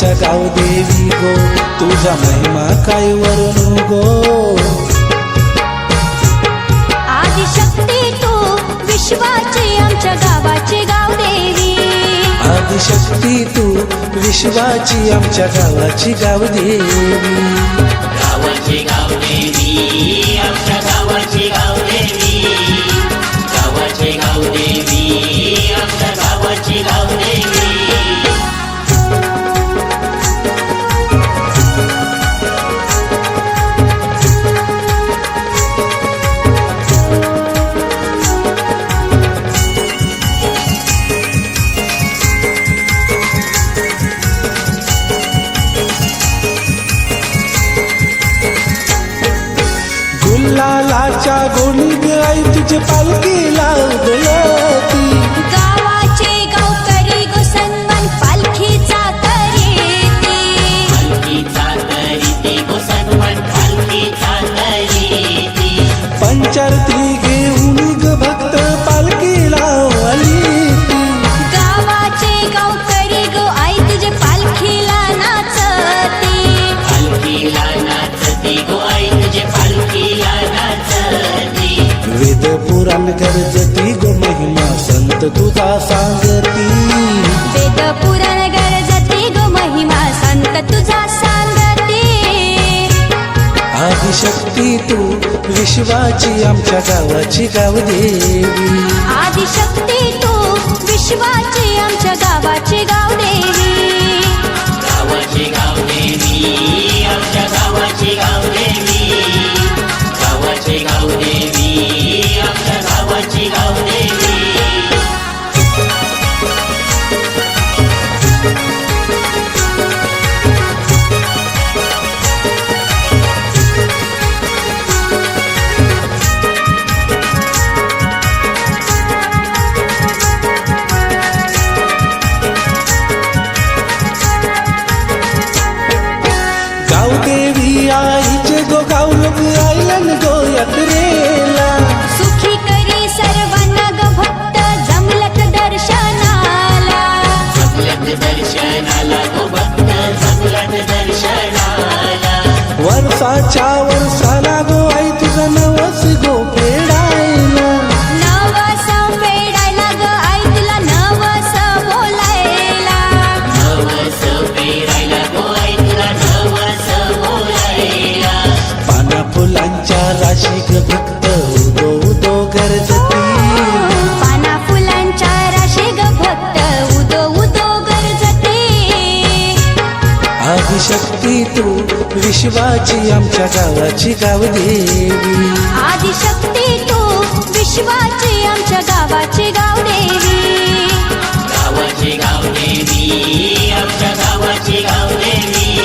आमच्या गावदेवी गो तुझा महिमा काय वरून गो. आदिशक्ती तू विश्वाची आमच्या गावाची गावदेवी आदिशक्ती तू विश्वाची आमच्या गावाची गावदेवी गावाची गावदेवी गोणीत आई तुझे पालखी लावती तुझा सांगती. वेद पुराण गरजती गो महिमा संत तुझा सांगती. आदिशक्ती तू विश्वाची आमच्या गावाची गावदेवी. आदिशक्ती तू विश्वाची आमच्या गावाची गावदेवी आयलन गो यात्रेला सुखी करी सर्वांना ग भक्त जमलत दर्शनाला. जमलत दर्शनाला गो भक्त जमलत दर्शनाला. वर्षाच्या आदिशक्ती तू विश्वाची आमच्या गावाची गावदेवी आदिशक्ती तू विश्वाची आमच्या गावाची गावदेवी गावाची गावदेवी आमच्या गावाची गावदेवी